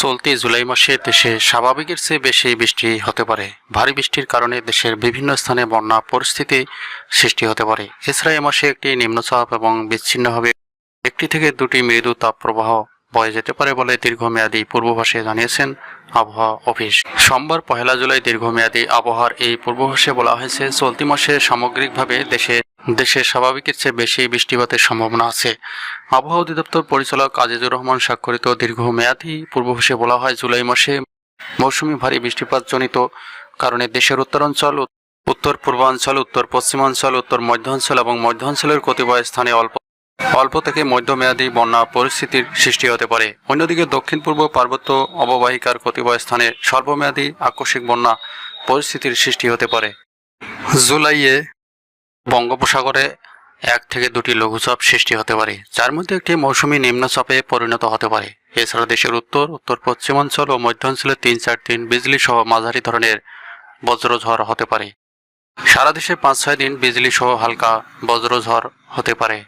চলতি জুলাই মাসে দেশে স্বাভাবিকের চেয়ে বেশি বৃষ্টি হতে পারে। ভারী বৃষ্টির কারণে দেশের বিভিন্ন স্থানে বন্যা পরিস্থিতি সৃষ্টি হতে পারে। এছাড়া এ মাসে একটি নিম্নচাপ এবং বিচ্ছিন্নভাবে একটি থেকে দুটি মৃদু তাপপ্রবাহ বয়ে যেতে পারে বলে দীর্ঘমেয়াদী পূর্বাভাসে জানিয়েছেন আবহাওয়া অফিস। সোমবার পহেলা জুলাই দীর্ঘমেয়াদী আবহাওয়ার এই পূর্বাভাসে বলা হয়েছে, চলতি মাসে সামগ্রিকভাবে দেশে দেশে স্বাভাবিকের চেয়ে বেশি বৃষ্টিপাতের সম্ভাবনা আছে। আবহাওয়া অধিদপ্তর পরিচালক আজিজুর রহমান স্বাক্ষরিত দীর্ঘমেয়াদী পূর্বাভাসে বলা হয়, জুলাই মাসে মৌসুমি ভারী বৃষ্টিপাতজনিত কারণে দেশের উত্তরাঞ্চল উত্তর পূর্বাঞ্চল উত্তর পশ্চিমাঞ্চল উত্তর মধ্যাঞ্চল এবং মধ্যাঞ্চলের কতিপয় স্থানে অল্প অল্প থেকে মধ্যমেয়াদী বন্যা পরিস্থিতির সৃষ্টি হতে পারে। অন্যদিকে দক্ষিণ পূর্ব পার্বত্য অববাহিকার কতিপয় স্থানে স্বল্পমেয়াদী আকস্মিক বন্যা পরিস্থিতির সৃষ্টি হতে পারে। জুলাইয়ে বঙ্গোপসাগরে এক থেকে দুটি লঘুচাপ সৃষ্টি হতে পারে, যার মধ্যে একটি মৌসুমি নিম্নচাপে পরিণত হতে পারে। এছাড়া দেশের উত্তর উত্তর পশ্চিমাঞ্চল ও মধ্যাঞ্চলে তিন চার দিন বিজলি সহ মাঝারি ধরনের বজ্রঝড় হতে পারে। সারা দেশে পাঁচ ছয় দিন বিজলি সহ হালকা বজ্রঝড় হতে পারে।